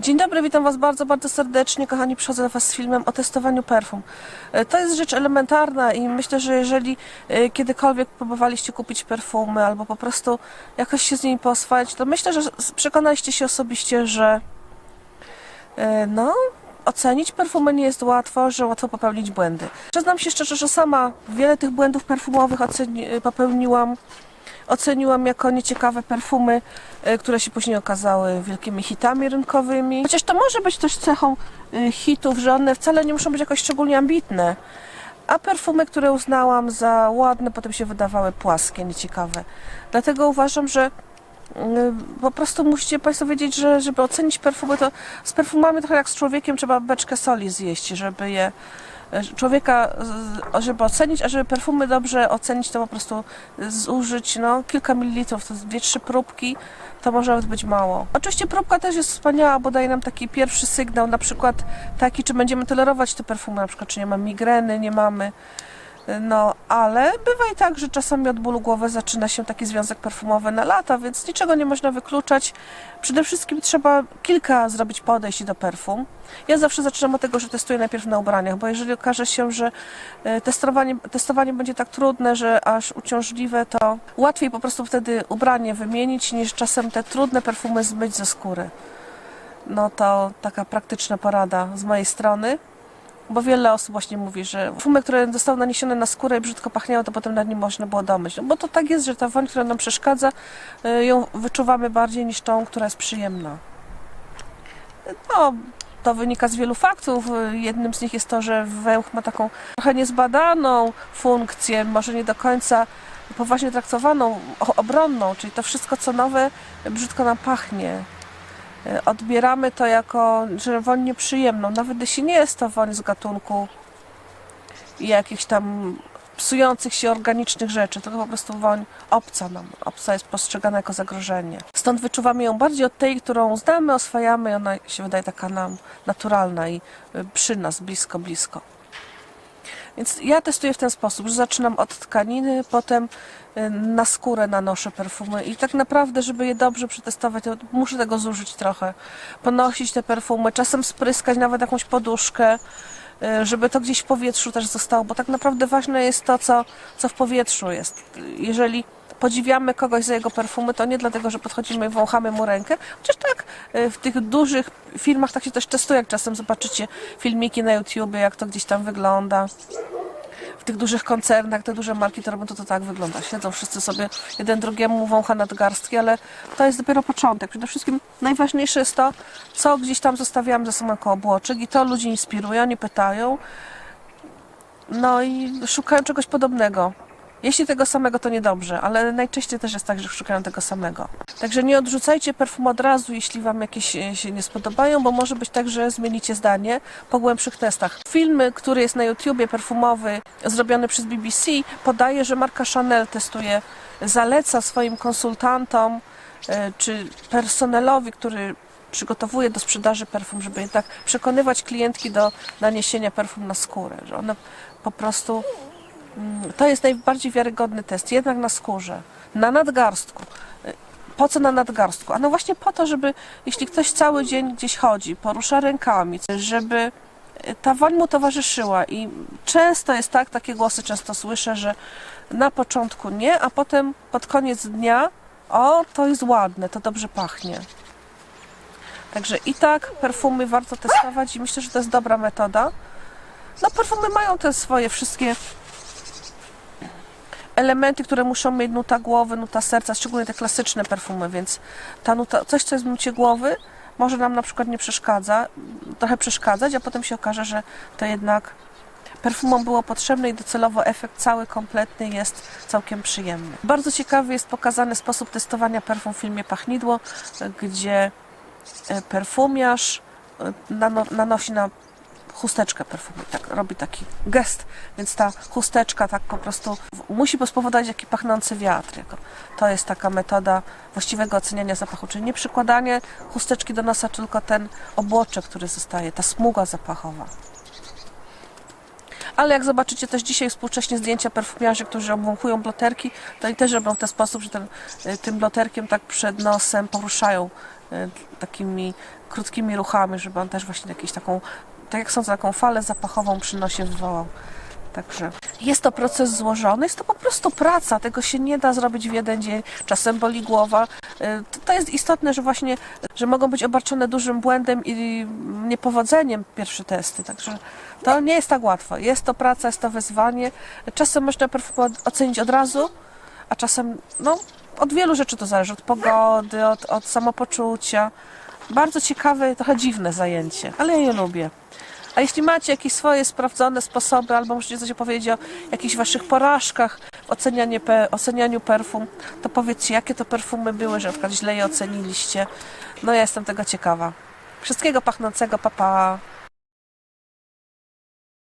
Dzień dobry, witam Was bardzo, bardzo serdecznie. Kochani, przychodzę do Was z filmem o testowaniu perfum. E, To jest rzecz elementarna i myślę, że jeżeli e, kiedykolwiek próbowaliście kupić perfumy albo po prostu jakoś się z nimi pooswajać, to myślę, że przekonaliście się osobiście, że e, no, ocenić perfumy nie jest łatwo, że łatwo popełnić błędy. Przyznam się szczerze, że sama wiele tych błędów perfumowych popełniłam. Oceniłam jako nieciekawe perfumy, e, które się później okazały wielkimi hitami rynkowymi. Chociaż to może być też cechą e, hitów, że one wcale nie muszą być jakoś szczególnie ambitne. A perfumy, które uznałam za ładne, potem się wydawały płaskie, nieciekawe. Dlatego uważam, że mm, po prostu musicie Państwo wiedzieć, że żeby ocenić perfumy, to z perfumami trochę jak z człowiekiem trzeba beczkę soli zjeść, żeby je człowieka, żeby ocenić, a żeby perfumy dobrze ocenić, to po prostu zużyć no, kilka mililitrów, to dwie, trzy próbki, to może nawet być mało. Oczywiście próbka też jest wspaniała, bo daje nam taki pierwszy sygnał, na przykład taki, czy będziemy tolerować te perfumy, na przykład czy nie mamy migreny, nie mamy. No, ale bywa i tak, że czasami od bólu głowy zaczyna się taki związek perfumowy na lata, więc niczego nie można wykluczać. Przede wszystkim trzeba kilka zrobić podejść do perfum. Ja zawsze zaczynam od tego, że testuję najpierw na ubraniach, bo jeżeli okaże się, że e, testowanie, testowanie będzie tak trudne, że aż uciążliwe, to łatwiej po prostu wtedy ubranie wymienić, niż czasem te trudne perfumy zmyć ze skóry. No to taka praktyczna porada z mojej strony. Bo wiele osób właśnie mówi, że perfumy, które zostały naniesione na skórę i brzydko pachniały, to potem nad nim można było domyć. No bo to tak jest, że ta woń, która nam przeszkadza, y, ją wyczuwamy bardziej niż tą, która jest przyjemna. No, to wynika z wielu faktów. Y, Jednym z nich jest to, że wełch ma taką trochę niezbadaną funkcję, może nie do końca poważnie traktowaną, obronną, czyli to wszystko, co nowe, brzydko nam pachnie. Y, Odbieramy to jako, że woń nieprzyjemną, nawet jeśli nie jest to woń z gatunku jakichś tam psujących się organicznych rzeczy, to po prostu woń obca nam. Obca jest postrzegana jako zagrożenie. Stąd wyczuwamy ją bardziej od tej, którą znamy, oswajamy i ona się wydaje taka nam naturalna i y, przy nas, blisko, blisko. Więc ja testuję w ten sposób, że zaczynam od tkaniny, potem y, na skórę nanoszę perfumy i tak naprawdę, żeby je dobrze przetestować, to muszę tego zużyć trochę. Ponosić te perfumy, czasem spryskać nawet jakąś poduszkę, y, żeby to gdzieś w powietrzu też zostało, bo tak naprawdę ważne jest to, co, co w powietrzu jest. Jeżeli podziwiamy kogoś za jego perfumy, to nie dlatego, że podchodzimy i wąchamy mu rękę, chociaż tak y, w tych dużych filmach tak się też testuje, jak czasem zobaczycie filmiki na YouTubie, jak to gdzieś tam wygląda w tych dużych koncernach, te duże marki to robią to, to tak wygląda. Siedzą wszyscy sobie jeden drugiemu wącha nadgarstki, ale to jest dopiero początek. Przede wszystkim najważniejsze jest to, co gdzieś tam zostawiamy ze sobą koło obłoczek i to ludzi inspiruje, oni pytają. No i szukają czegoś podobnego. Jeśli tego samego, to niedobrze, ale najczęściej też jest tak, że szukają tego samego. Także nie odrzucajcie perfum od razu, jeśli Wam jakieś e, się nie spodobają, bo może być tak, że zmienicie zdanie po głębszych testach. Film, który jest na YouTubie, perfumowy, zrobiony przez BBC, podaje, że marka Chanel testuje, zaleca swoim konsultantom e, czy personelowi, który przygotowuje do sprzedaży perfum, żeby jednak przekonywać klientki do naniesienia perfum na skórę, że one po prostu To jest najbardziej wiarygodny test, jednak na skórze, na nadgarstku. Y, Po co na nadgarstku? A no właśnie po to, żeby jeśli ktoś cały dzień gdzieś chodzi, porusza rękami, żeby y, ta woń mu towarzyszyła i często jest tak, takie głosy często słyszę, że na początku nie, a potem pod koniec dnia o, to jest ładne, to dobrze pachnie. Także i tak perfumy warto testować i myślę, że to jest dobra metoda. No perfumy mają te swoje wszystkie elementy, które muszą mieć nuta głowy, nuta serca, szczególnie te klasyczne perfumy, więc ta nuta, coś, co jest w nucie głowy, może nam na przykład nie przeszkadza, trochę przeszkadzać, a potem się okaże, że to jednak perfumom było potrzebne i docelowo efekt cały, kompletny jest całkiem przyjemny. Bardzo ciekawy jest pokazany sposób testowania perfum w filmie Pachnidło, gdzie e, perfumiarz e, nano, nanosi na chusteczkę perfumu, tak robi taki gest, więc ta chusteczka tak po prostu musi spowodować jaki pachnący wiatr. To jest taka metoda właściwego oceniania zapachu, czyli nie przykładanie chusteczki do nosa, tylko ten obłoczek, który zostaje, ta smuga zapachowa. Ale jak zobaczycie też dzisiaj współcześnie zdjęcia perfumiarzy, którzy obwąchują bloterki, to i też robią w ten sposób, że ten, y, tym bloterkiem tak przed nosem poruszają e, takimi krótkimi ruchami, żeby on też właśnie jakąś taką, tak jak sądzę, taką falę zapachową przy nosie wywołał. Także jest to proces złożony, jest to po prostu praca, tego się nie da zrobić w jeden dzień, czasem boli głowa. Y, To, jest istotne, że właśnie, że mogą być obarczone dużym błędem i niepowodzeniem pierwsze testy, także to nie jest tak łatwo. Jest to praca, jest to wyzwanie. Czasem można ocenić od razu, a czasem, no, od wielu rzeczy to zależy, od pogody, od, od samopoczucia. Bardzo ciekawe, trochę dziwne zajęcie, ale ja je lubię. A jeśli macie jakieś swoje sprawdzone sposoby, albo możecie coś opowiedzieć o jakichś waszych porażkach w ocenianiu, ocenianiu perfum, to powiedzcie, jakie to perfumy były, że na przykład źle je oceniliście. No ja jestem tego ciekawa. Wszystkiego pachnącego, papa. Pa.